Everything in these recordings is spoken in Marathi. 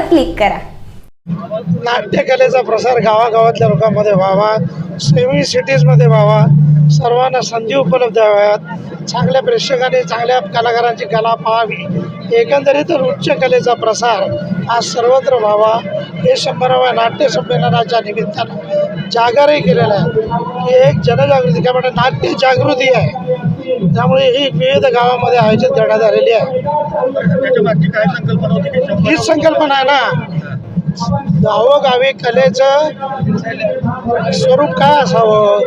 क्लिक करा. नाट्यकलेचा प्रसार गावागावातल्या लोकांमध्ये व्हावा सेमी सिटीजमध्ये व्हावा. सर्वांना संधी उपलब्ध व्हाव्यात. चांगल्या प्रेक्षकांनी चांगल्या कलाकारांची कला पाहावी. एकंदरीत उच्च कलेचा प्रसार आज सर्वत्र व्हावा. हे शंभराव्या नाट्य संमेलनाच्या निमित्तानं जागरही केलेलं आहे. की एक जनजागृती काय म्हणतात नाट्य जागृती आहे. त्यामुळे ही विविध गावामध्ये आयोजित करण्यात आलेली आहे. हीच संकल्पना आहे ना. गावोगावी कलेचं स्वरूप काय असावं?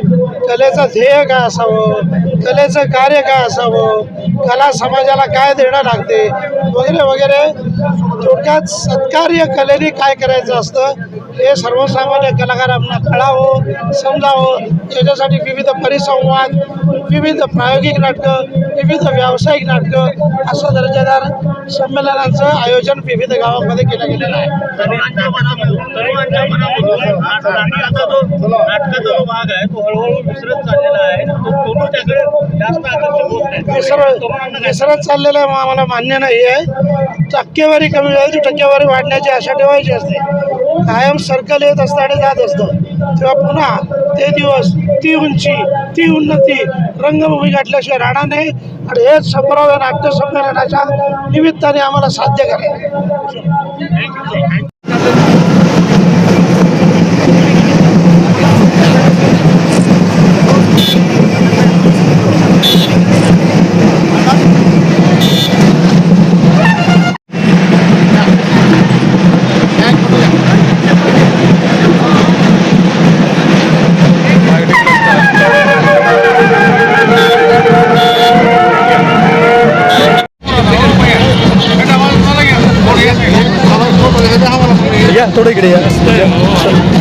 कलेचं ध्येय काय असावं? कलेचं कार्य काय असावं? कला समाजाला काय देणं लागते? वगैरे वगैरे. थोडक्यात सत्कार्य कलेने काय करायचं असतं हे सर्वसामान्य कलाकारांना कळावं. समजावं. याच्यासाठी विविध परिसंवाद विविध प्रायोगिक नाटकं विविध व्यावसायिक नाटकं असं दर्जेदार संमेलनाचं आयोजन विविध गावामध्ये केलं गेलेलं आहे. विसरत चाललेला आहे आम्हाला मान्य नाही आहे. टक्केवारी कमी व्हायची टक्केवारी वाढण्याची आशा ठेवायची असते. कायम सर्कल येत असतं आणि जात असतं. तेव्हा पुन्हा ते दिवस ती उंची ती उन्नती रंगभूमी गाठल्याशिवाय राहणार नाही. आणि हेच शंभराव्या नाट्य संमेलनाच्या निमित्ताने आम्हाला साध्य करायचं या थोडं इकडे या.